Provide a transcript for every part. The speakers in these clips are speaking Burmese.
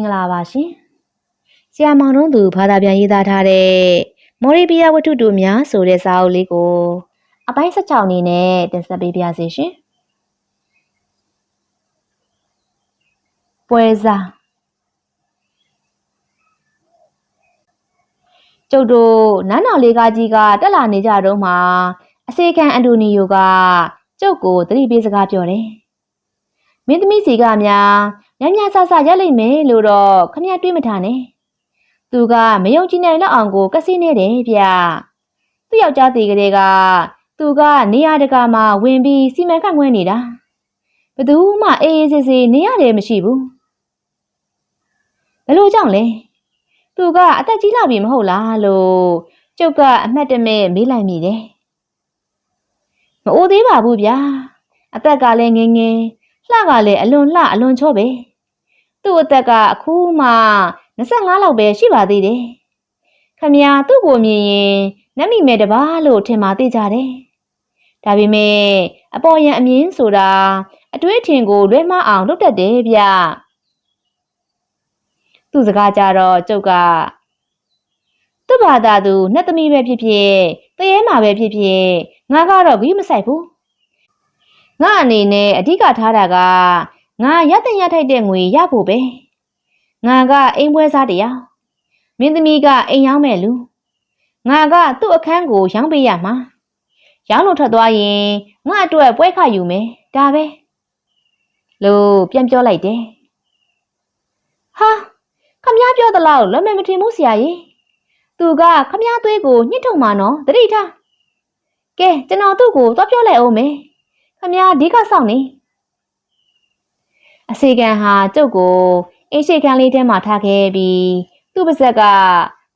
င်္ဂလာပါရှင်။ဆီယာမောင်တို့သူဘာသာပြန်ရေးသားထားတဲ့မော်ရီဘီယာဝတ္ထုတို့များဆိုတဲ့စာအုပ်လေးကိုအပိုင်း16အနေနဲ့တင်ဆက်ပေးပါရစေရှင်။ပွဲစားကျုပ်တို့နန်းတော်လေးကားကြီးကတက်လာနေကြတော့မှအစေခံအန်တိုနီယိုကကျုပ်ကိုသတိပေးစကားပြောတယ်။မင်းသမီးစီကများ ညံ့ညဆဆရက်လိမ့်မယ်လို့တော့ခမရတွေးမထားနဲ့။သူကမယုံကြည်နိုင်လောက်အောင်ကိုကစီးနေတယ်ဗျ။သူ့ယောက်ျားသေးကလေးကသူကနေရာတကာမှာဝင်ပြီးစီမံခန့်ခွဲနေတာ။ဘယ်သူမှအေးအေးဆေးဆေးနေရတယ်မရှိဘူး။ဘယ်လိုကြောင့်လဲ။သူကအသက်ကြီးလာပြီမဟုတ်လားလို့ကျုပ်ကအမှတ်တမဲ့မေးလိုက်မိတယ်။မအိုသေးပါဘူးဗျာ။အသက်ကလည်းငယ်ငယ်လှကလည်းအလွန်လှအလွန်ချောပဲ။ သူ့အသက်ကအခုမှ25လောက်ပဲရှိပါသေးတယ်။ခမညာသူ့ကိုမြင်ရင်နတ်မိမယ်တပါလို့ထင်ပါသေးကြတယ်။ဒါပေမဲ့အပေါ်ယံအမြင်ဆိုတာအတွေးထင်ကိုလွဲမှားအောင်လုပ်တတ်တယ်ဗျ။သူ့စကားကြတော့ကျုပ်ကသူ့ဘာသာသူနှစ်သမီးပဲဖြစ်ဖြစ်တရေမှာပဲဖြစ်ဖြစ်ငါကတော့ဂိမဆိုင်ဘူး။ငါအနေနဲ့အဓိကထားတာက ငါရတဲ့ရထိုက်တဲ့ငွေရဖို့ပဲငါကအိမ်ပွဲစားတရားမင်းသမီးကအိမ်ရောက်မဲ့လူငါကသူ့အခန်းကိုရောင်းပေးရမှာရောင်းလို့ထွက်သွားရင်ငါအတွက်ပွဲခယူမယ်ဒါပဲလို့ပြန်ပြောလိုက်တယ်ဟာခမည်းပြောသလောက်လွန်မယ်မထင်ဘူးဆရာကြီးသူကခမည်းသွေးကိုညှစ်ထုံမှာနော်တတိထားကဲကျွန်တော်သူ့ကိုသွားပြောလိုက်အောင်မယ်ခမည်းဒီကစောင့်နေ အစီကံဟာကျုပ်ကိုအင်းရှိခန်းလေးထဲမှာထားခဲ့ပြီးသူ့ပါဇက်က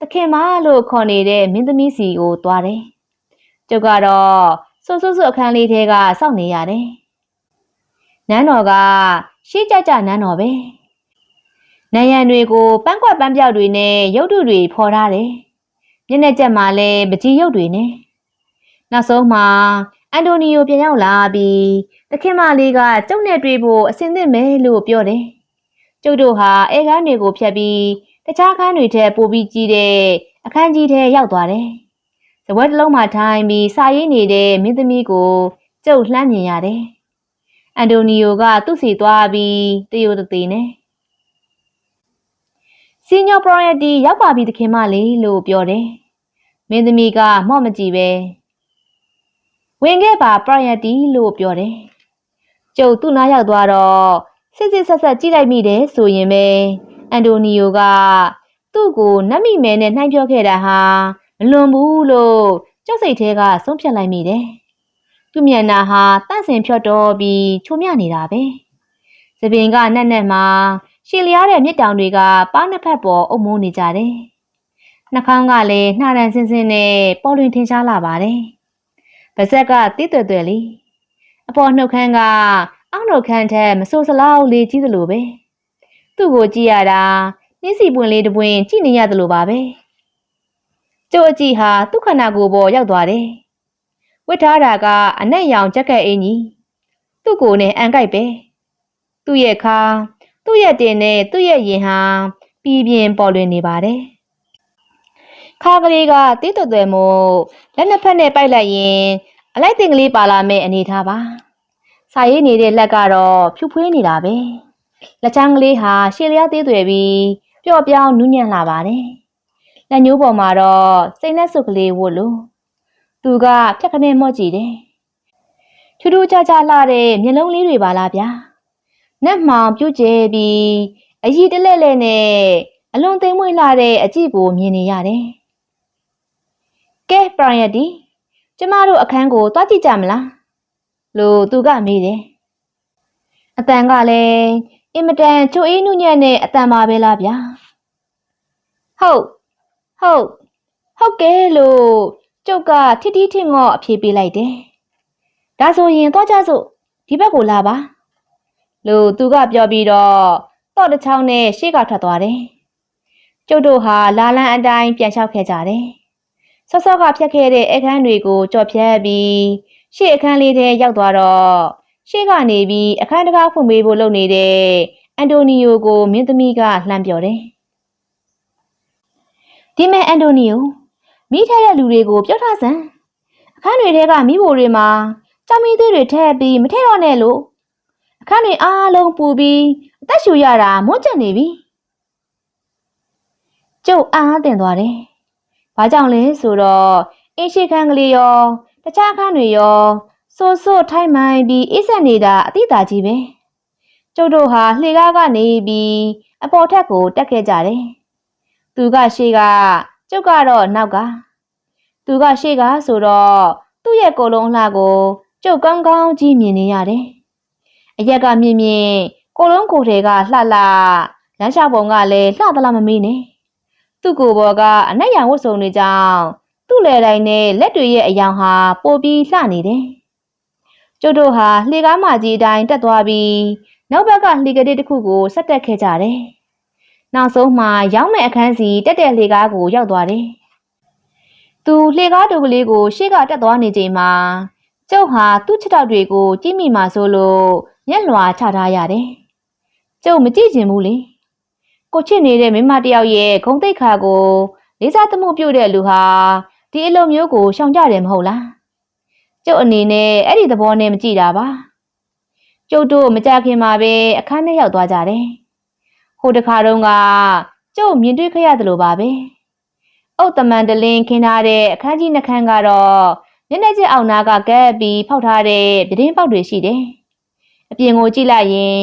သခင်မလို့ခေါ်နေတဲ့မင်းသမီးစီကိုသွားတယ်။ကျုပ်ကတော့စွတ်စွတ်စွတ်အခန်းလေးထဲကစောင့်နေရတယ်။နန်းတော်ကရှေးကြကြနန်းတော်ပဲ။နန်းရံတွေကိုပန်းကွက်ပန်းပြောက်တွေနဲ့ရုပ်တုတွေဖော်ထားတယ်။မျက်နှာကျက်မှာလည်းပကြီးရုပ်တွေနဲ့နောက်ဆုံးမှာ အန်တိုနီယိုပြန်ရောက်လာပြီးတခင်မလေးကကျုပ်နဲ့တွေ့ဖို့အဆင်သင့်မယ်လို့ပြောတယ်။ကျုပ်တို့ဟာအဲကန်းတွေကိုဖြတ်ပြီးတခြားခန်းတွေထဲပို့ပြီးကြီးတဲ့အခန်းကြီးထဲရောက်သွားတယ်။ဇပွဲတစ်လုံးမှာထိုင်ပြီးစာရေးနေတဲ့မင်းသမီးကိုကျုပ်လှမ်းမြင်ရတယ်။အန်တိုနီယိုကသူ့စီသွားပြီးတယိုတသေးနဲ့စီညိုပရိုယက်တီရောက်ပါပြီတခင်မလေးလို့ပြောတယ်။မင်းသမီးကမော့မကြည့်ပဲ ဝင်ခဲ့ပါပရယတီလို့ပြောတယ်။ကျုပ်သူ့နားရောက်သွားတော့စစ်စစ်ဆက်ဆက်ကြည့်လိုက်မိတယ်ဆိုရင်ပဲအန်တိုနီယိုကသူ့ကိုနတ်မိမဲနဲ့နှိုင်းပြောခဲ့တာဟာမလွန်ဘူးလို့ကြောက်စိတ်သေးကဆုံးဖြတ်လိုက်မိတယ်။သူ့မျက်နှာဟာတန့်စင်ဖြော့တော်ပြီးချုံမြနေတာပဲ။သပင်ကနက်နက်မှာရှည်လျားတဲ့မြစ်တောင်တွေကပါးနှစ်ဖက်ပေါ်အုပ်မိုးနေကြတယ်။နှာခေါင်းကလည်းနှာရန်စင်းစင်းနဲ့ပေါ်လွင်ထင်ရှားလာပါတယ်။ ပါဇက်ကတိတွယ်တွယ်လေးအပေါ်နှုတ်ခမ်းကအောက်နှုတ်ခမ်းထက်မဆိုးစလောက်လေးကြီးသလိုပဲသူ့ကိုကြည့်ရတာနှင်းစီပွင့်လေးတစ်ပွင့်ကြည့်နေရသလိုပါပဲကျိုးအကြည့်ဟာသူ့ခန္ဓာကိုယ်ပေါ်ရောက်သွားတယ်ဝတ်ထားတာကအနက်ရောင်ကြက်ကက်အင်းကြီးသူ့ကိုယ်နဲ့အန်ကိုက်ပဲသူ့ရဲ့ခါသူ့ရဲ့တင်နဲ့သူ့ရဲ့ရင်ဟာပြည်ပြင်းပေါ်လွင်နေပါတယ် ခါကလေးကတိတ်တွယ်မို့လက်နှစ်ဖက်နဲ့ပိုက်လိုက်ရင်အလိုက်တင်ကလေးပါလာမဲ့အနေထားပါစာရေးနေတဲ့လက်ကတော့ဖြူဖွေးနေတာပဲလက်ချမ်းကလေးဟာရှည်လျားသေးသွယ်ပြီးပျော့ပြောင်းနူးညံ့လာပါတယ်လက်ညှိုးပေါ်မှာတော့စိတ်နဲ့စုပ်ကလေးဝတ်လို့သူကဖြက်ခနဲ့မော့ကြည့်တယ်ထူးထူးခြားခြားလှတဲ့မျက်လုံးလေးတွေပါလားဗျာနက်မှောင်ပြုတ်ကျဲပြီးအကြီးတလဲ့လဲနဲ့အလွန်သိမ်မွေ့လာတဲ့အကြည့်ကိုမြင်နေရတယ် ကဲပရိုင်ယက်တီကျမတို့အခန်းကိုသွားကြည့်ကြမလားလို့သူကမေးတယ်အတန်ကလည်းအင်မတန်ချိုအေးနုညံ့တဲ့အတန်ပါပဲလားဗျာဟုတ်ဟုတ်ဟုတ်ကဲလို့ကျုပ်ကထစ်ထီးထင်ငေါ့အဖြေပေးလိုက်တယ်ဒါဆိုရင်သွားကြစို့ဒီဘက်ကိုလာပါလို့သူကပြောပြီးတော့တော့တစ်ချောင်းနဲ့ရှေ့ကထွက်သွားတယ်ကျုပ်တို့ဟာလာလန်းအတိုင်းပြန်လျှောက်ခဲ့ကြတယ် ဆော့ဆော့ကဖြတ်ခဲ့တဲ့အခန်းတွေကိုကြော်ဖြတ်ပြီးရှေ့အခန်းလေးထဲရောက်သွားတော့ရှေ့ကနေပြီးအခန်းတကားဖွင့်ပေးဖို့လုပ်နေတဲ့အန်တိုနီယိုကိုမင်းသမီးကလှမ်းပြောတယ်ဒီမဲ့အန်တိုနီယိုမိထက်တဲ့လူတွေကိုပြောထားစမ်းအခန်းတွေထဲကမိဖို့တွေမှာကြောင်မီသွေးတွေထည့်ပြီးမထည့်တော့နဲ့လို့အခန်းတွေအားလုံးပူပြီးအသက်ရှူရတာမွန်းကျက်နေပြီကျုပ်အားတင်သွားတယ် ဘာကြောင့်လဲဆိုတော့အင်းရှိခန်းကလေးရောတခြားအခန်းတွေရောစိုးစိုးထိုင်းမိုင်းပြီးအိပ်ဆက်နေတာအတိအသာကြီးပဲကျုပ်တို့ဟာလှေကားကနေပြီးအပေါ်ထက်ကိုတက်ခဲ့ကြတယ်သူကရှေ့ကကျုပ်ကတော့နောက်ကသူကရှေ့ကဆိုတော့သူ့ရဲ့ကိုယ်လုံးအလှကိုကျုပ်ကောင်းကောင်းကြီးမြင်နေရတယ်အရက်ကမြင်မြင်ကိုယ်လုံးကိုယ်တွေကလှလှလမ်းလျှောက်ပုံကလည်းလှသလားမမေးနဲ့ သူ့ကိုယ်ပေါ်ကအနက်ရောင်ဝတ်စုံတွေကြောင့်သူ့လေတိုင်းနဲ့လက်တွေရဲ့အယောင်ဟာပိုပြီးလှနေတယ်ကျုပ်တို့ဟာလှေကားမကြီးအတိုင်းတက်သွားပြီးနောက်ဘက်ကလှေကလေးတစ်ခုကိုဆက်တက်ခဲ့ကြတယ်နောက်ဆုံးမှရောင်းမဲ့အခန်းစီတက်တဲ့လှေကားကိုရောက်သွားတယ်သူလှေကားတူကလေးကိုရှေ့ကတက်သွားနေချိန်မှာကျုပ်ဟာသူ့ခြေထောက်တွေကိုကြည့်မိမှဆိုလို့မျက်လွှာချထားရတယ်ကျုပ်မကြည့်ချင်ဘူးလေ ကိုချစ်နေတဲ့မိန်းမတစ်ယောက်ရဲ့ဂုံတိတ်ခါကိုလေးစားသမှုပြုတဲ့လူဟာဒီအလိုမျိုးကိုရှောင်ကြတယ်မဟုတ်လားကျုပ်အနေနဲ့အဲ့ဒီသဘောနဲ့မကြည့်တာပါကျုပ်တို့မကြခင်မှာပဲအခန်းထဲရောက်သွားကြတယ်ဟိုတခါတုန်းကကျုပ်မြင်တွေ့ခဲ့ရတယ်လို့ပါပဲအုတ်တမန်တလင်းခင်းထားတဲ့အခန်းကြီးနှခမ်းကတော့မျက်နှာကျက်အောင်နာကကပ်ပြီးဖောက်ထားတဲ့ပြတင်းပေါက်တွေရှိတယ်အပြင်ကိုကြည့်လိုက်ရင်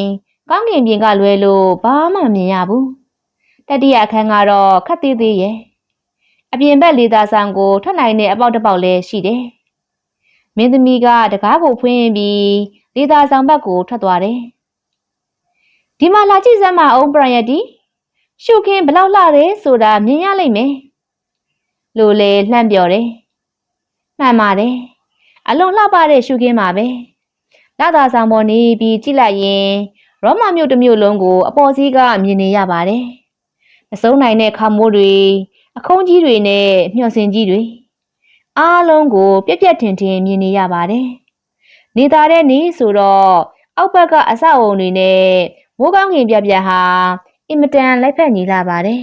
ကောင်းကင်ပြင်ကလွဲလို့ဘာမှမမြင်ရဘူး တတိယအခန်းကတော့ခက်သေးသေးရဲ့အပြင်ဘက်လေသာဆောင်ကိုထွက်နိုင်တဲ့အပေါက်တစ်ပေါက်လည်းရှိတယ်မင်းသမီးကတကားကိုဖွင့်ပြီးလေသာဆောင်ဘက်ကိုထွက်သွားတယ်ဒီမှာလာကြည့်စမ်းမအောင်ပရယတီရှုခင်းဘလောက်လှတယ်ဆိုတာမြင်ရလိမ့်မယ်လို့လေလှမ်းပြောတယ်မှန်ပါတယ်အလွန်လှပတဲ့ရှုခင်းပါပဲလာသာဆောင်ပေါ်နေပြီးကြည့်လိုက်ရင်ရောမမြို့တစ်မြို့လုံးကိုအပေါ်စီးကမြင်နေရပါတယ် မစုံနိုင်တဲ့ခါမိုးတွေအခုံးကြီးတွေနဲ့မျှော်စင်ကြီးတွေအားလုံးကိုပြက်ပြက်ထင်ထင်မြင်နေရပါတယ်နေသားတဲ့နေဆိုတော့အောက်ဘက်ကအဆောက်အုံတွေနဲ့မိုးကောင်းကင်ပြပြဟာအင်မတန်လိုက်ဖက်ညီလာပါတယ်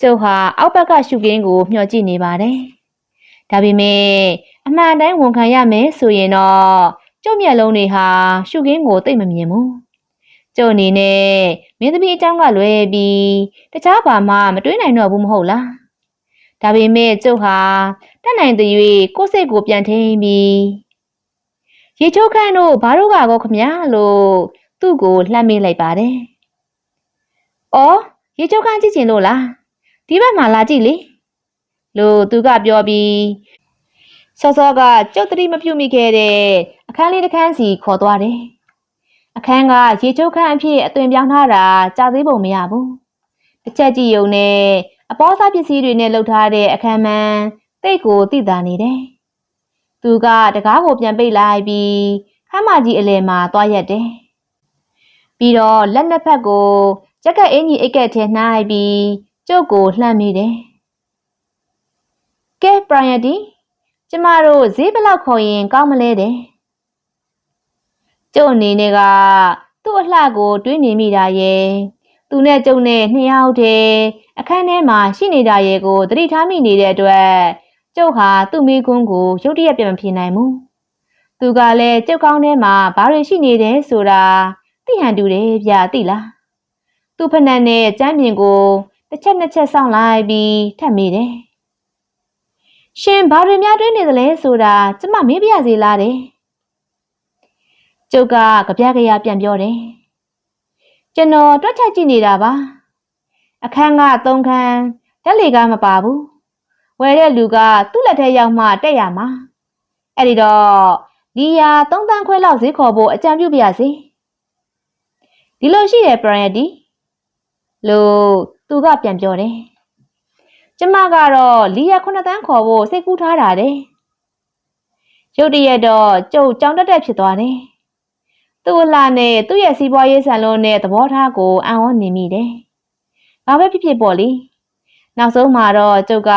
ကျုပ်ဟာအောက်ဘက်ကရှုခင်းကိုမျှော်ကြည့်နေပါတယ်ဒါပေမဲ့အမှန်တိုင်းဝန်ခံရမယ်ဆိုရင်တော့ကျုပ်မျက်လုံးတွေဟာရှုခင်းကိုသိမ့်မမြင်ဘူး ကျုပ်အနေနဲ့မင်းသမီးအကြောင်းကလွဲပြီးတခြားဘာမှမတွေးနိုင်တော့ဘူးမဟုတ်လားဒါပေမဲ့ကျုပ်ဟာတတ်နိုင်တဲ့၍ကိုယ်စိတ်ကိုပြန်ထိန်ပြီးရေချိုးခန့်တို့ဘာတို့ကကောခမလို့သူ့ကိုလှမ်းမေးလိုက်ပါတယ်။အော်ရေချိုးခန့်ကြည့်ချင်လို့လားဒီဘက်မှာလာကြည့်လေလို့သူကပြောပြီးစောစောကကျုပ်တတိမပြုတ်မိခဲ့တဲ့အခန်းလေးတစ်ခန်းစီခေါ်သွားတယ်။ အခန်းကရေချိုးခန့်အဖြစ်အသွင်ပြောင်းထားတာကြာသေးပုံမရဘူး။တစ်ချက်ကြည့်ုံနဲ့အပေါ်စားပစ္စည်းတွေနဲ့လှုပ်ထားတဲ့အခန်းမှန်တိတ်ကိုတိတာနေတယ်။သူကတကားကိုပြန်ပိတ်လိုက်ပြီးခမ်းမကြီးအလယ်မှာသွားရက်တယ်။ပြီးတော့လက်နှစ်ဖက်ကိုကြက်ကအင်ကြီးအိတ်ကက်ထဲနှိုင်းပြီးကျုပ်ကိုလှမ်းမိတယ်။ကဲပရိုင်ယတီကျမတို့ဈေးဘယ်လောက်ခေါ်ရင်ကောင်းမလဲတဲ့။ ကျုပ်အနေနဲ့ကသူ့အလှကို တွေးနေမိတာရဲ့သူနဲ့ကျုပ်နဲ့နှစ်ယောက်တည်းအခန်းထဲမှာရှိနေတာရဲ့ကိုသတိထားမိနေတဲ့အတွက်ကျုပ်ဟာသူ့မိကွန်းကိုရုတ်တရက်ပြန်မဖြေနိုင်ဘူး။သူကလည်းကျုပ်ကောင်းထဲမှာဘာတွေရှိနေတယ်ဆိုတာသိဟန်တူတယ်ဗျာသိလား။သူ့ဖက်နှက်နဲ့ကျမ်းပြင်ကိုတစ်ချက်နှစ်ချက်စောင့်လိုက်ပြီးထပ်မိတယ်။ရှင်ဘာတွေများတွေးနေသလဲဆိုတာကျမမေးပြရစီလားတဲ့။ ကျုပ်ကကြပြကြရပြန်ပြောတယ်။ကျွန်တော်တွက်ချက်ကြည့်နေတာပါ။အခန်းက၃ခန်းတက်လေကမပါဘူး။ဝယ်တဲ့လူကသူ့လက်ထဲရောက်မှတက်ရမှာ။အဲ့ဒီတော့လီယာ၃တန်းခွဲလောက်ဈေးခေါ်ဖို့အကြံပြုပြရစီ။ဒီလိုရှိတယ်ပရန်တီလို့သူကပြန်ပြောတယ်။ကျမကတော့လီယာ9တန်းခေါ်ဖို့စိတ်ကူးထားတာတဲ့။ရုတ်တရက်တော့ကျုပ်ကြောင်တက်တက်ဖြစ်သွားတယ်။ သူ့အလှနဲ့သူ့ရဲ့စီးပွားရေးဆန်လုံးနဲ့သဘောထားကိုအံ့ဩနေမိတယ်။ဘာပဲဖြစ်ဖြစ်ပေါ့လေ။နောက်ဆုံးမှာတော့ကျုပ်က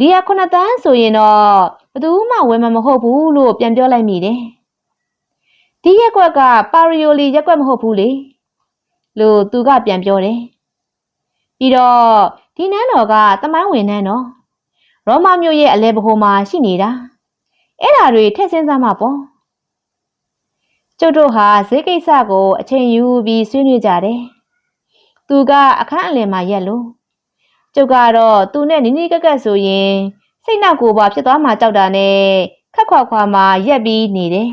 လီယာ9တန်းဆိုရင်တော့ဘယ်သူမှဝယ်မှာမဟုတ်ဘူးလို့ပြန်ပြောလိုက်မိတယ်။ဒီရက်ကွက်ကပါရီယိုလီရက်ကွက်မဟုတ်ဘူးလေလို့သူကပြန်ပြောတယ်ပြီးတော့ဒီနန်းတော်ကတမိုင်းဝင်နန်းတော်ရောမမြို့ရဲ့အလဲပဟိုမှာရှိနေတာအဲ့ဓာတွေထည့်စင်းစားမှာပေါ့ ကျုပ်တို့ဟာဈေးကိစ္စကိုအချိန်ယူပြီးဆွေးနွေးကြတယ်သူကအခန်းအလယ်မှာရက်လို့ကျုပ်ကတော့သူနဲ့နီးနီးကက်ကက်ဆိုရင်စိတ်နှောက်ကိုပါဖြစ်သွားမှကြောက်တာနဲ့ခက်ခွာခွာမှရက်ပြီးနေတယ်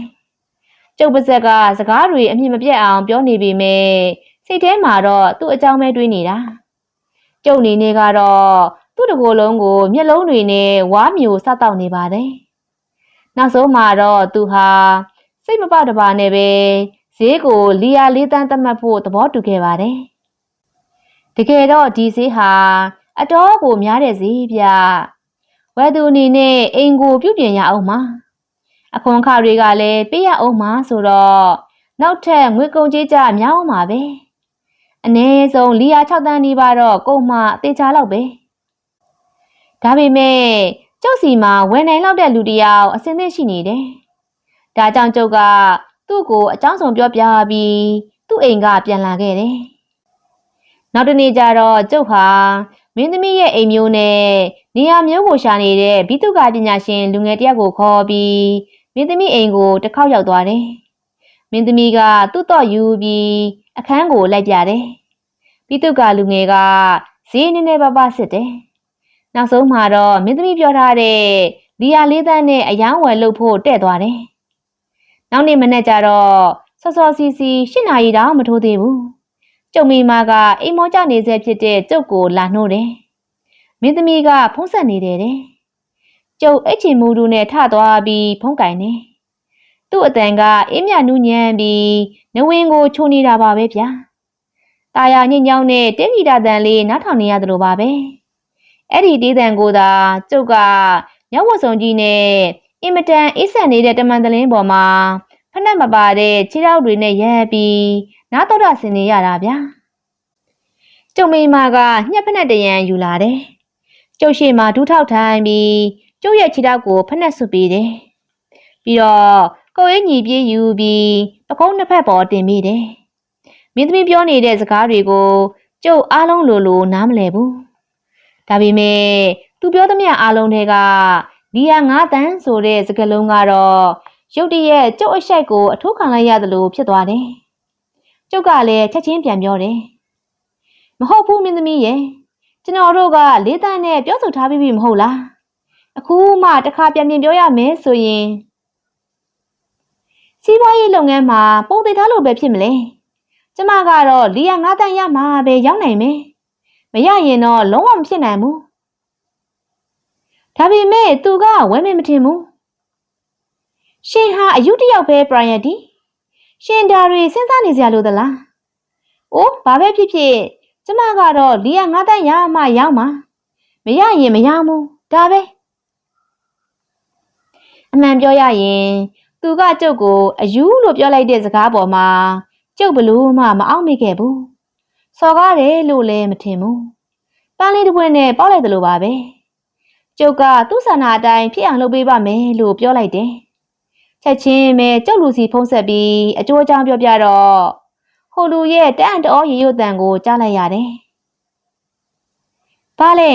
ကျုပ်ပါဇက်ကစကားတွေအမြင်မပြတ်အောင်ပြောနေပေမဲ့စိတ်ထဲမှာတော့သူ့အကြောင်းပဲတွေးနေတာကျုပ်အနေနဲ့ကတော့သူ့တကိုယ်လုံးကိုမျက်လုံးတွေနဲ့ဝါမျိုးစတောက်နေပါတယ်နောက်ဆုံးမှာတော့သူဟာ စိတ်မပေါတပါနဲ့ပဲဈေးကိုလီယာလေးတန်းသတ်မှတ်ဖို့သဘောတူခဲ့ပါတယ်တကယ်တော့ဒီဈေးဟာအတော်ကိုများတဲ့ဈေးဗျဝယ်သူအနေနဲ့အိမ်ကိုပြုပြင်ရအောင်မှာအခွန်အခတွေကလည်းပေးရအောင်မှာဆိုတော့နောက်ထပ်ငွေကုန်ကြေးကြများအောင်ပါပဲအနည်းဆုံးလီယာ6တန်းနီးပါတော့ကုန်မှအသေးချာလောက်ပဲဒါပေမဲ့ကျုပ်စီမှာဝယ်နိုင်လောက်တဲ့လူတစ်ယောက်အစင်းသင့်ရှိနေတယ် ဒါကြောင့်ကျုပ်ကသူ့ကိုအကြောင်းစုံပြောပြပြီးသူ့အိမ်ကပြန်လာခဲ့တယ်နောက်တနေ့ကျတော့ကျုပ်ဟာမင်းသမီးရဲ့အိမ်မျိုးနဲ့နေရာမျိုးကိုရှာနေတဲ့ဘိတုကပညာရှင်လူငယ်တယောက်ကိုခေါ်ပြီးမင်းသမီးအိမ်ကိုတစ်ခေါက်ရောက်သွားတယ်။မင်းသမီးကသူ့တော့ယူပြီးအခန်းကိုလိုက်ပြတယ်။ဘိတုကလူငယ်ကဈေးနည်းနည်းပါးပါးစစ်တယ်။နောက်ဆုံးမှာတော့မင်းသမီးပြောထားတဲ့လီယာလေးသန်းနဲ့အယောင်းဝယ်လုပ်ဖို့တဲ့သွားတယ်။ နောက်နေ့မနေ့ကျတော့စောစောစီစီ၈နာရီတောင်မထိုးသေးဘူး။ကျုံမိမကအိမ်မောကြနေစေဖြစ်တဲ့ကျုပ်ကိုလာနှိုးတယ်။မင်းသမီးကဖုံးဆက်နေတယ်တဲ့။ကျုပ်အချင်မူတူနဲ့ထသွားပြီးဖုံးကင်နေ။သူ့အတန်ကအေးမြနူးညံပြီးနဝင်းကိုချိုနေတာပါပဲဗျာ။ตาရညစ်ညောင်းတဲ့တင်းဂီတာတန်လေးနားထောင်နေရတယ်လို့ပါပဲ။အဲ့ဒီတေးတန်ကိုသာကျုပ်ကမြောက်ဝတ်စုံကြီးနဲ့ အင်မတန်အေးဆက်နေတဲ့တမန်တလင်းပေါ်မှာဖက်နှက်မပါတဲ့ခြေထောက်တွေနဲ့ရဲပြီးနားတော့တာဆင်နေရတာဗျာ။ကျုံမိမကညှက်ဖက်နှက်တရံယူလာတယ်။ကျုပ်ရှိမှဒူးထောက်ထိုင်ပြီးကျုပ်ရဲ့ခြေထောက်ကိုဖက်နှက်ဆွပေးတယ်။ပြီးတော့ကိုယ်ရေးညီပြေးယူပြီးပကုံးနှစ်ဖက်ပေါ်တင်မိတယ်။မင်းသမီးပြောနေတဲ့စကားတွေကိုကျုပ်အားလုံးလိုလိုနားမလည်ဘူး။ဒါပေမဲ့သူပြောသမျှအားလုံးတွေက လီယာ9တန်းဆိုတဲ့စကားလုံးကတော့ရုတ်တရက်ကျုပ်အရှိုက်ကိုအထိုးခံလိုက်ရတယ်လို့ဖြစ်သွားတယ်။ကျုပ်ကလည်းချက်ချင်းပြန်ပြောတယ်။မဟုတ်ဘူးမင်းသမီးရဲ့ကျွန်တော်တို့ကလေးတန်းနဲ့ပြောဆိုထားပြီးပြီမဟုတ်လား။အခုမှတစ်ခါပြန်ပြန်ပြောရမယ်ဆိုရင်စီးပွားရေးလုပ်ငန်းမှာပုံသေးထားလို့ပဲဖြစ်မလဲ။ကျမကတော့လီယာ9တန်းရမှာပဲရောက်နိုင်မယ်။မရရင်တော့လုံးဝမဖြစ်နိုင်ဘူး။ ဒါပေမဲ့သူကဝဲမမထင်ဘူး။ရှင်ဟာအယူတယောက်ပဲပရိုင်ယက်တီ။ရှင်ဒါတွေစဉ်းစားနေကြလို့သလား။အိုးဘာပဲဖြစ်ဖြစ်ကျမကတော့လီယာ9တန်းရမှရောက်မှာ။မရရင်မရဘူး။ဒါပဲ။အမှန်ပြောရရင်သူကကျုပ်ကိုအယူလို့ပြောလိုက်တဲ့စကားပေါ်မှာကျုပ်ဘလို့မှမအောင်မိခဲ့ဘူး။စော်ကားတယ်လို့လည်းမထင်ဘူး။ပန်းလေးတစ်ပွင့်နဲ့ပေါက်လိုက်တယ်လို့ပါပဲ။ ကျုပ်ကသူ့ဆန္ဒအတိုင်းဖြစ်အောင်လုပ်ပေးပါမယ်လို့ပြောလိုက်တယ်။ချက်ချင်းပဲကျုပ်လူစီဖုံးဆက်ပြီးအကျိုးအကြောင်းပြောပြတော့ဟိုလူရဲ့တန်တော်ရေရွတ်တန်ကိုကြားလိုက်ရတယ်။ဘာလဲ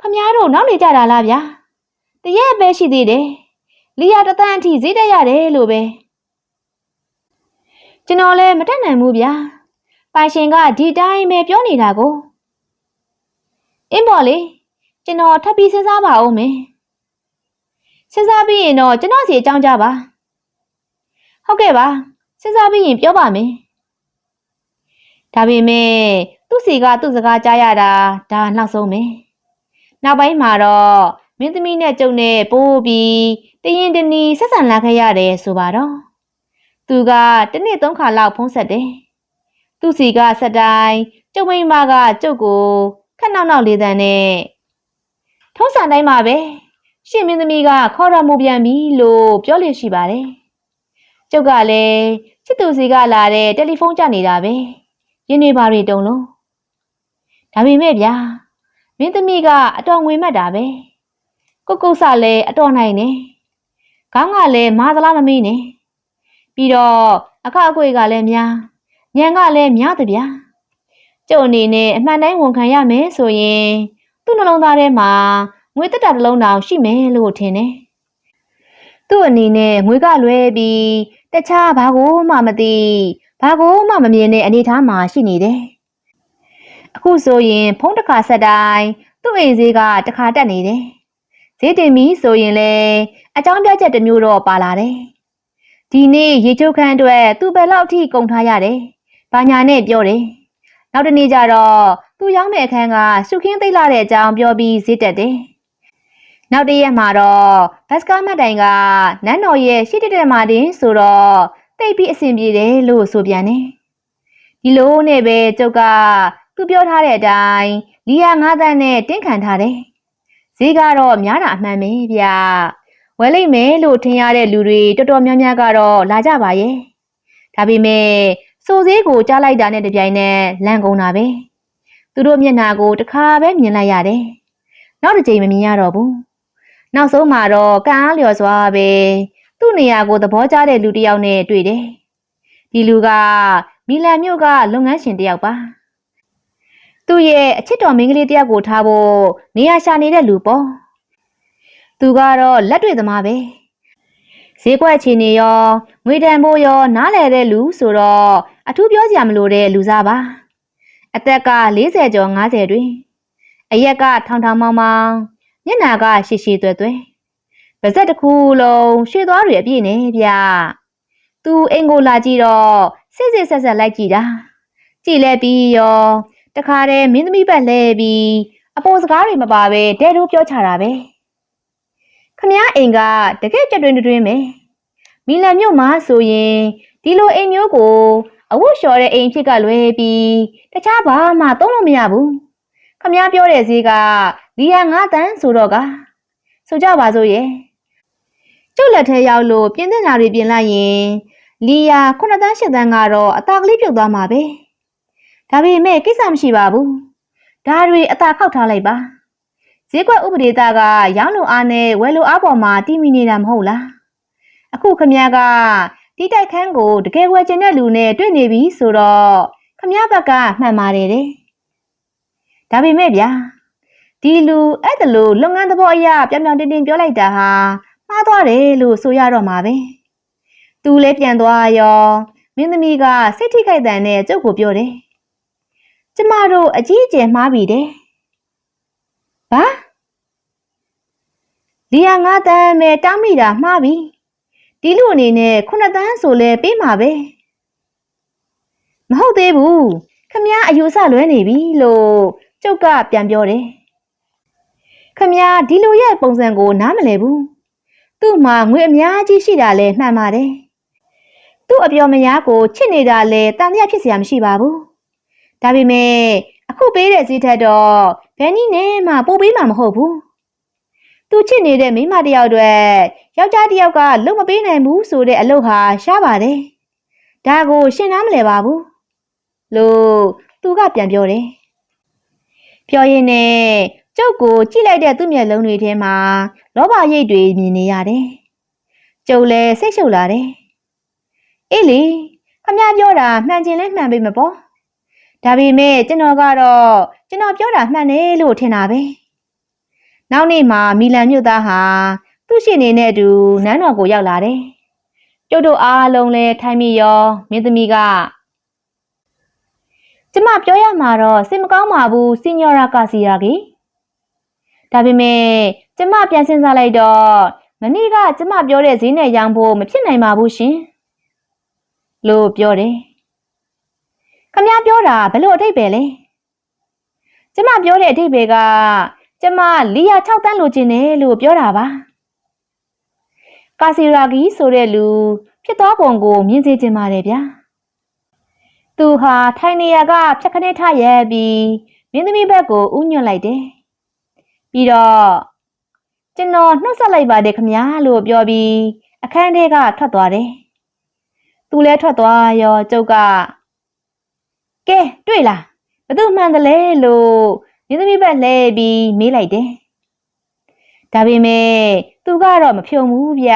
ခမားတို့နောက်နေကြတာလားဗျာ။တရက်ပဲရှိသေးတယ်။လီယာတသန်းအထိဈေးတက်ရတယ်လို့ပဲ။ကျွန်တော်လည်းမတက်နိုင်ဘူးဗျာ။ပိုင်ရှင်ကဒီတိုင်းပဲပြောနေတာကို။အင်းပေါ်လေ ကျွန်တော်ထပ်ပြီးစဉ်းစားပါဦးမယ်။စဉ်းစားပြီးရင်တော့ကျွန်တော်စီအကြောင်းကြပါ။ဟုတ်ကဲ့ပါစဉ်းစားပြီးရင်ပြောပါမယ်။ဒါပေမဲ့သူ့စီကသူ့စကားကြားရတာဒါနောက်ဆုံးပဲ။နောက်ပိုင်းမှာတော့မင်းသမီးနဲ့ကျုပ်နဲ့ပိုးပြီးတရင်တနီဆက်ဆံလာခဲ့ရတယ်ဆိုပါတော့။သူကတစ်နှစ်သုံးခါလောက်ဖုံးဆက်တယ်။သူ့စီကဆက်တိုင်းကျုပ်မိန်းမကကျုပ်ကိုခက်နောက်နောက်လေးတန်းနဲ့ ထုံးစံတိုင်းမှာပဲရှင်မင်းသမီးကခေါ်ရမှုပြန်ပြီလို့ပြောလို့ရှိပါတယ်။ကျုပ်ကလည်းချစ်သူစီကလာတဲ့တယ်လီဖုန်းကြနေတာပဲ။ရင်းနေပါရီတုံလုံး။ဒါပေမဲ့ဗျာမင်းသမီးကအတော်ငွေမှတ်တာပဲ။ကိုကုတ်ဆလည်းအတော်နိုင်နေ။ခေါင်းကလည်းမာသလားမမေးနဲ့။ပပြီးတော့အခအကွေကလည်းများညံကလည်းများတဗျာကျုပ်အနေနဲ့အမှန်တိုင်းဝန်ခံရမယ်ဆိုရင် သူ့နှလုံးသားထဲမှာငွေတက်တာတစ်လုံးတောင်ရှိမယ်လို့ထင်တယ်သူ့အနေနဲ့ငွေကလွဲပြီးတခြားဘာကိုမှမသိဘာကိုမှမမြင်တဲ့အနေအထားမှာရှိနေတယ်အခုဆိုရင်ဖုန်းတစ်ခါဆက်တိုင်းသူ့အိမ်ဈေးကတစ်ခါတက်နေတယ်ဈေးတင်ပြီဆိုရင်လည်းအကြောင်းပြချက်တစ်မျိုးတော့ပါလာတယ်ဒီနေ့ရေချိုးခန်းအတွက်သူ့ဘယ်လောက်ထိကုန်ထားရတယ်ဘာညာနဲ့ပြောတယ်နောက်တစ်နေ့ကျတော့ သူ့ရောက်မဲ့အခန်းကရှုခင်းသိမ့်လာတဲ့အကြောင်းပြောပြီးဈေးတက်တယ်နောက်တစ်ရက်မှာတော့ဘတ်စကားမတ်တိုင်ကနန်းတော်ရဲ့ရှိတက်တဲ့မှာတင်ဆိုတော့တိတ်ပြီးအဆင်ပြေတယ်လို့ဆိုပြန်တယ်ဒီလိုနဲ့ပဲကျုပ်ကသူပြောထားတဲ့အတိုင်းလီယာငါးသန်းနဲ့တင်းခံထားတယ်ဈေးကတော့များတာအမှန်ပဲဗျာဝယ်လိုက်မယ်လို့ထင်ရတဲ့လူတွေတော်တော်များများကတော့လာကြပါရဲ့ဒါပေမဲ့စိုးစည်းကိုကြားလိုက်တာနဲ့တပြိုင်နက်လန့်ကုန်တာပဲ သူတို့မျက်နှာကိုတစ်ခါပဲမြင်လိုက်ရတယ်နောက်တစ်ချိန်မမြင်ရတော့ဘူးနောက်ဆုံးမှာတော့ကံအားလျော်စွာပဲသူ့နေရာကိုသဘောကျတဲ့လူတစ်ယောက်နဲ့တွေ့တယ်ဒီလူကမီလန်မြို့ကလုပ်ငန်းရှင်တစ်ယောက်ပါသူ့ရဲ့အချစ်တော်မင်းကလေးတစ်ယောက်ကိုထားဖို့နေရာရှာနေတဲ့လူပေါ့သူကတော့လက်တွေ့သမားပဲဈေးကွက်အခြေအနေရောငွေတန်ဖို့ရောနားလည်တဲ့လူဆိုတော့အထူးပြောစရာမလိုတဲ့လူစားပါ အသက်က40ကျော်50တွင်အရက်ကထောင်ထောင်မောင်းမောင်းမျက်နာကရှည်ရှည်သွဲသွဲပါဇက်တစ်ခုလုံးရွှေသွားတွေအပြည့်နေဗျသူအင်ကိုလာကြည့်တော့စစ်စစ်ဆက်ဆက်လိုက်ကြည့်တာကြည့်လဲပြီးရောတခါတည်းမင်းသမီးဘက်လဲပြီးအပေါ်စကားတွေမပါပဲဒဲတို့ပြောချတာပဲခမည်းအိမ်ကတကယ်ကြက်တွင်တွင်ပဲမီလန်မြို့မှာဆိုရင်ဒီလိုအိမ်မျိုးကို အဝတ်လျှော်တဲ့အိမ်ဖြစ်ကလွဲပြီးတခြားဘာမှသုံးလို့မရဘူးခမည်းပြောတဲ့ဈေးကလီယာ9တန်းဆိုတော့ကဆိုကြပါစို့ရဲ့ကျုပ်လက်ထဲရောက်လို့ပြင်သင့်တာတွေပြင်လိုက်ရင်လီယာ9တန်း10တန်းကတော့အသာကလေးပြုတ်သွားမှာပဲဒါပေမဲ့ကိစ္စမရှိပါဘူးဒါတွေအသာခောက်ထားလိုက်ပါဈေးကွက်ဥပဒေသားကရောင်းလိုအားနဲ့ဝယ်လိုအားပေါ်မှာတည်မိနေတာမဟုတ်လားအခုခမည်းက ဒီတိုက်ခန်းကိုတကယ်ဝယ်ချင်တဲ့လူနဲ့တွေ့နေပြီဆိုတော့ခမည်းဘက်ကမှန်ပါတယ်တဲ့ဒါပေမဲ့ဗျာဒီလူအဲ့ဒါလိုလုပ်ငန်းသဘောအရပြောင်ပြောင်တင်းတင်းပြောလိုက်တာဟာမှားသွားတယ်လို့ဆိုရတော့မှာပဲသူလည်းပြန်သွားရောမင်းသမီးကစိတ်ထိခိုက်တဲ့နဲ့ကျုပ်ကိုပြောတယ်ကျမတို့အကြီးအကျယ်မှားပြီတဲ့ဘာဒီဟာငါတန်းမဲ့တောင်းမိတာမှားပြီ ဒီလူအနေနဲ့ခုနှစ်သန်းဆိုလဲပေးမှာပဲမဟုတ်သေးဘူးခမည်းအယူဆလွဲနေပြီလို့ကျုပ်ကပြန်ပြောတယ်ခမည်းဒီလူရဲ့ပုံစံကိုနားမလည်ဘူးသူ့မှာငွေအများကြီးရှိတာလဲမှန်ပါတယ်သူ့အပြော်မရကိုချစ်နေတာလဲတန်တရားဖြစ်စရာမရှိပါဘူးဒါပေမဲ့အခုပေးတဲ့ဈေးထက်တော့ဘယ်နည်းနဲ့မှပို့ပေးမှာမဟုတ်ဘူး သူချစ်နေတဲ့မိန်းမတစ်ယောက်အတွက်ယောက်ျားတစ်ယောက်ကလုံမပေးနိုင်ဘူးဆိုတဲ့အလုပ်ဟာရှားပါတယ်ဒါကိုရှင်းနားမလဲပါဘူးလို့သူကပြန်ပြောတယ်ပြောရင်းနဲ့ကျုပ်ကိုကြည့်လိုက်တဲ့သူ့မျက်လုံးတွေထဲမှာလောဘရိတ်တွေမြင်နေရတယ်ကျုပ်လည်းစိတ်ရှုပ်လာတယ်အေးလေခမပြောတာမှန်ချင်လဲမှန်ပေမပေါ့ဒါပေမဲ့ကျွန်တော်ကတော့ကျွန်တော်ပြောတာမှန်တယ်လို့ထင်တာပဲ နောက်နေ့မှာမီလန်မြို့သားဟာသူ့ရှင်နေနဲ့အတူနန်းတော်ကိုရောက်လာတယ်ကျုပ်တို့အားလုံးလဲထိုင်မိရောမင်းသမီးကကျမပြောရမှာတော့စိတ်မကောင်းပါဘူးစင်ညောရာကာစီယာကြီးဒါပေမဲ့ကျမပြန်စဉ်းစားလိုက်တော့မနေ့ကကျမပြောတဲ့ဈေးနဲ့ရောင်းဖို့မဖြစ်နိုင်ပါဘူးရှင်လို့ပြောတယ်ခမပြောတာဘယ်လိုအထိပ္ပယ်လဲကျမပြောတဲ့အထိပ္ပယ်က ကျမလီယာ6တန်းလိုချင်တယ်လို့ပြောတာပါကာစီရာဂီဆိုတဲ့လူဖြစ်သွားပုံကိုမြင်စေချင်ပါတယ်ဗျာသူဟာထိုင်နေရကဖြက်ခနဲ့ထရဲပြီးမင်းသမီးဘက်ကိုဥညွတ်လိုက်တယ်ပြီးတော့ကျွန်တော်နှုတ်ဆက်လိုက်ပါတယ်ခမညာလို့ပြောပြီးအခန်းထဲကထွက်သွားတယ်သူလည်းထွက်သွားရောကျုပ်ကကဲတွေ့လားဘသူမှန်တယ်လဲလို့ မင်းသမီးဘက်လဲပြီးမေးလိုက်တယ်ဒါပေမဲ့သူကတော့မဖြုံဘူးဗျ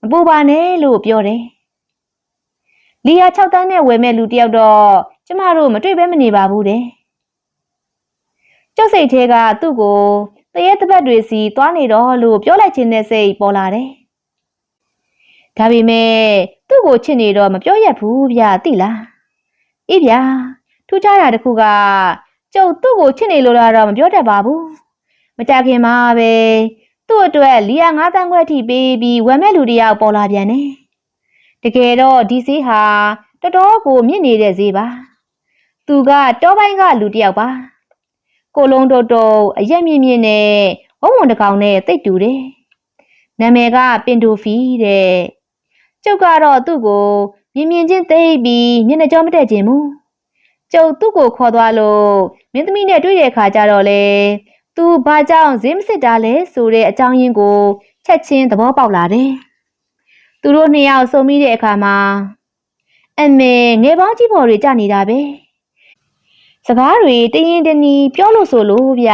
မပူပါနဲ့လို့ပြောတယ်။လီယာ6တန်းနဲ့ဝယ်မဲ့လူတယောက်တော့ကျမတို့မတွေ့ဘဲမနေပါဘူးတဲ့။ကျုပ်စိတ်ထဲကသူ့ကိုတရေတပတ်တွေစီသွားနေတော့လို့ပြောလိုက်ခြင်းနဲ့စိတ်ပေါ်လာတယ်။ဒါပေမဲ့သူ့ကိုချစ်နေတော့မပြောရဘူးဗျာသိလား။အေးဗျာထူးခြားတာတစ်ခုက ကျုပ်သူ့ကိုချစ်နေလို့တော့မပြောတတ်ပါဘူး။မကြခင်မှာပဲသူ့အတွက်လီယာ9တန်းခွဲထိပေးပြီးဝယ်မဲ့လူတယောက်ပေါ်လာပြန်တယ်။တကယ်တော့ဒီဈေးဟာတော်တော်ကိုမြင့်နေတဲ့ဈေးပါ။သူကတောပိုင်းကလူတယောက်ပါ။ကိုလုံးတုတ်တုတ်အရက်မြင့်မြင့်နဲ့ဝုံဝုံတကောင်နဲ့တိတ်တူတယ်။နာမည်ကပင်တိုဖီတဲ့။ကျုပ်ကတော့သူ့ကိုမြင်မြင်ချင်းသိပ်ပြီးမျက်နှာကြောမတက်ခြင်းမူ။ ကျုပ်သူ့ကိုခေါ်သွားလို့မင်းသမီးနဲ့တွေ့တဲ့အခါကျတော့လေသူဘာကြောင့်ဈေးမစစ်တာလဲဆိုတဲ့အကြောင်းရင်းကိုချက်ချင်းသဘောပေါက်လာတယ်။သူတို့နှစ်ယောက်ဆုံမိတဲ့အခါမှာအမေငယ်ပေါင်းကြီးပေါ်တွေကြာနေတာပဲ။စကားတွေတရင်တနီပြောလို့ဆိုလို့ဗျ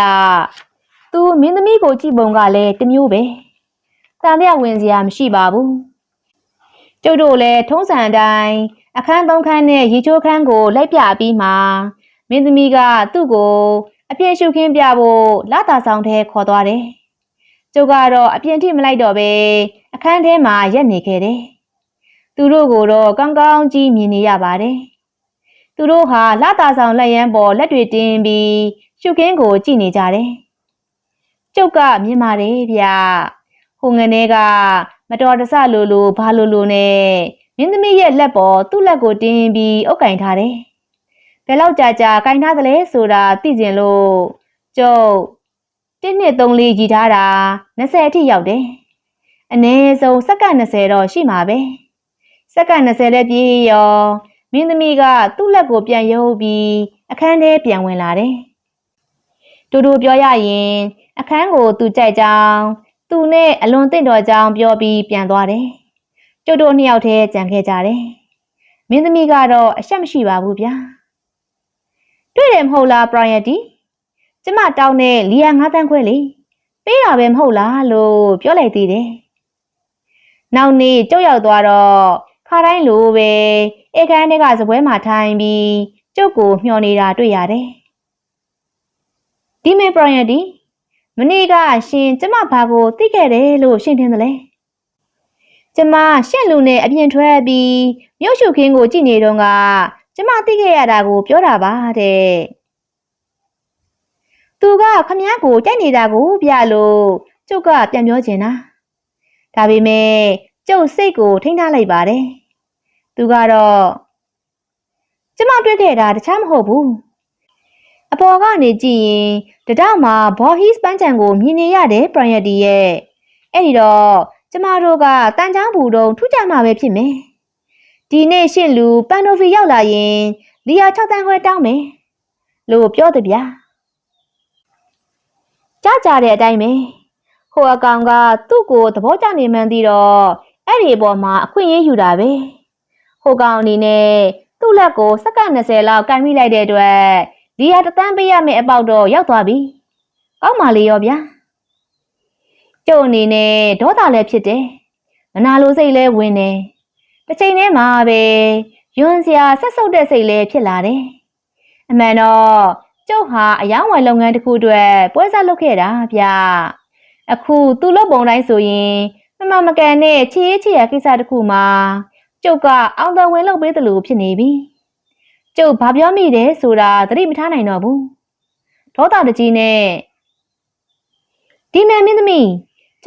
။သူမင်းသမီးကိုကြည့်ပုံကလည်းတစ်မျိုးပဲ။တန်တဲ့ဝင်စရာမရှိပါဘူး။ကျုပ်တို့လည်းထုံးစံအတိုင်း အခန်းသုံးခန်းနဲ့ရေချိုးခန်းကိုလိုက်ပြပြီးမှမင်းသမီးကသူ့ကို အပြည့်ရှုခင်းပြဖို့လာတာဆောင်ထဲခေါ်သွားတယ်။ကျုပ်ကတော့အပြင်းထိမလိုက်တော့ပဲအခန်းထဲမှာရက်နေခဲ့တယ်။သူတို့ကိုတော့ကောင်းကောင်းကြီးမြင်နေရပါတယ်။သူတို့ဟာလာတာဆောင်လက်ရန်ပေါ်လက်တွေတင်းပြီးရှုခင်းကိုကြည့်နေကြတယ်။ကျုပ်ကမြင်ပါတယ်ဗျ။ဟိုငနေကမတော်တဆလိုလိုဘာလိုလိုနဲ့ မင်းသမီးရဲ့လက်ပေါ်သူ့လက်ကိုတင်းပြီးအုပ်ကင်ထားတယ်။ဘယ်လောက်ကြာကြာကင်ထားသလဲဆိုတာသိကျင်လို့ကျုပ်တစ်နှစ်သုံးလေးကြီးထားတာ20အထိရောက်တယ်။အနည်းဆုံးစက္ကန့်20တော့ရှိမှာပဲ။စက္ကန့်20လည်းပြည့်ရောမင်းသမီးကသူ့လက်ကိုပြန်ယုပ်ပြီးအခန်းထဲပြန်ဝင်လာတယ်။တူတူပြောရရင်အခန်းကိုသူကြိုက်ကြောင်းသူနဲ့အလွန်တင့်တော်ကြောင်းပြောပြီးပြန်သွားတယ်။ ကျုပ်တို့နှစ်ယောက်တည်းကြံခဲ့ကြတယ်။မင်းသမီးကတော့အရှက်မရှိပါဘူးဗျာ။တွေ့တယ်မဟုတ်လား priority ကျမတောင်းတဲ့လီယာငါးတန်းခွဲလေပေးတာပဲမဟုတ်လားလို့ပြောလိုက်သေးတယ်နောက်နေ့ကျုပ်ရောက်သွားတော့ခါတိုင်းလိုပဲဧကန်ထဲကစပွဲမှာထိုင်ပြီးကျုပ်ကိုမျှော်နေတာတွေ့ရတယ်ဒီမေ priority မနေ့ကရှင်ကျမဘာကိုသိခဲ့တယ်လို့ရှင်းထင်တယ်လေ ကျမရှင့်လူနဲ့အပြင်ထွက်ပြီးမြို့ရှုခင်းကိုကြည့်နေတော့ကကျမသိခဲ့ရတာကိုပြောတာပါတဲ့သူကခမည်းကိုကြိုက်နေတာကိုပြလို့ကျုပ်ကပြန်ပြောချင်တာဒါပေမဲ့ကျုပ်စိတ်ကိုထိန်းထားလိုက်ပါတယ်သူကတော့ကျမတွေ့ခဲ့တာတခြားမဟုတ်ဘူးအပေါ်ကနေကြည့်ရင်တတောက်မှာဘော်ဟီစပန်းချန်ကိုမြင်နေရတယ်ပရယတီရဲ့အဲ့ဒီတော့ ကျမတို့ကတန်ချောင်းဘူးတုံထူးကြမှာပဲဖြစ်မယ်ဒီနေ့ရှင့်လူပန်နိုဖီရောက်လာရင်လီယာ6တန်းခွဲတောင်းမယ်လို့ပြောတယ်ဗျာကြားကြတဲ့အတိုင်းပဲဟိုအကောင်ကသူ့ကိုသဘောကျနေမှန်းသိတော့အဲ့ဒီအပေါ်မှာအခွင့်အရေးယူတာပဲဟိုကောင်အနေနဲ့သူ့လက်ကိုစက္ကန့်20လောက်ကန်မိလိုက်တဲ့အတွက်လီယာတသန်းပေးရမယ့်အပေါက်တော့ရောက်သွားပြီကောင်းပါလေရောဗျာ ကျုပ်အနေနဲ့ဒေါသလည်းဖြစ်တယ်မနာလိုစိတ်လည်းဝင်တယ်တစ်ချိန်တည်းမှာပဲယွန်းစရာဆက်ဆုပ်တဲ့စိတ်လည်းဖြစ်လာတယ်။အမှန်တော့ကျုပ်ဟာအယောင်းဝယ်လုပ်ငန်းတစ်ခုအတွက်ပွဲစားလုပ်ခဲ့တာဗျ။အခုသူ့လုပ်ပုံတိုင်းဆိုရင်မမမကန်နဲ့ချေးချေးရကိစ္စတစ်ခုမှာကျုပ်ကအောင်တဝင်လုပ်ပေးတယ်လို့ဖြစ်နေပြီ။ကျုပ်ဘာပြောမိတယ်ဆိုတာသတိမထားနိုင်တော့ဘူး။ဒေါသတကြီးနဲ့ဒီမဲမင်းသမီး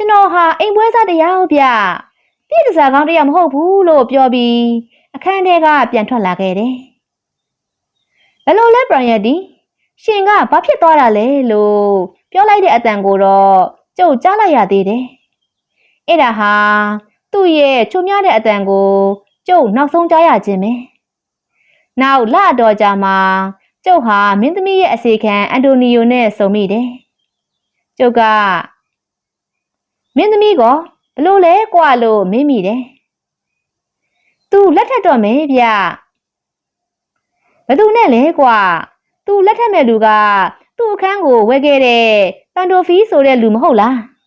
ကျွန်တော်ဟာအိမ်ပွဲစားတရားဟုတ်ဗျ။ပြည့်တစားကောင်းတယောက်မဟုတ်ဘူးလို့ပြောပြီးအခန်းထဲကပြန်ထွက်လာခဲ့တယ်။ဘယ်လိုလဲပရယတီရှင်ကဘာဖြစ်သွားတာလဲလို့ပြောလိုက်တဲ့အတန်ကိုတော့ကျုပ်ကြားလိုက်ရသေးတယ်။အဲ့ဒါဟာသူ့ရဲ့ချုံများတဲ့အတန်ကိုကျုပ်နောက်ဆုံးကြားရခြင်းပဲ။နောက်လတော်ကြာမှာကျုပ်ဟာမင်းသမီးရဲ့အစီခံအန်တိုနီယိုနဲ့ဆုံမိတယ်။ကျုပ်က မင်းသမီးကဘလို့လဲကွာလို့မင်းမိတယ်။ तू လက်ထက်တော့မယ်ဗျ။ဘသူနဲ့လဲကွာ။ तू လက်ထက်မဲ့လူကသူ့အခန်းကိုဝယ်ခဲ့တဲ့ပန်တိုဖီဆိုတဲ့လူမဟုတ်လား။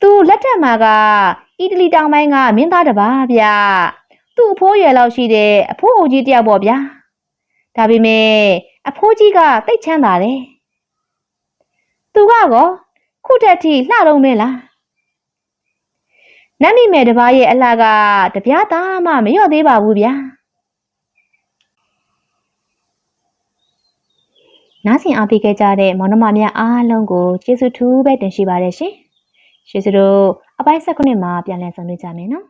သူလက်ထက်မှာကအီတလီတောင်ပိုင်းကမင်းသားတစ်ပါးဗျသူ့အဖိုးရွယ်လောက်ရှိတဲ့အဖိုးအိုကြီးတယောက်ပေါ့ဗျာဒါပေမဲ့အဖိုးကြီးကတိတ်ချမ်းသာတယ်သူကကော ခုတက်ထိလှတော့မဲလားနတ်မိမယ်တစ်ပါးရဲ့အလှကတပြားသားမှမလျော့သေးပါဘူးဗျာနားဆင်အားပေးခဲ့ကြတဲ့မောင်နှမများအားလုံးကိုကျေးဇူးထူးပဲတင်ရှိပါတယ်ရှင်။ကျေးဇူးတို့အပိုင်း၁၉မှာပြန်လည်ဆုံတွေ့ကြမယ်နော်။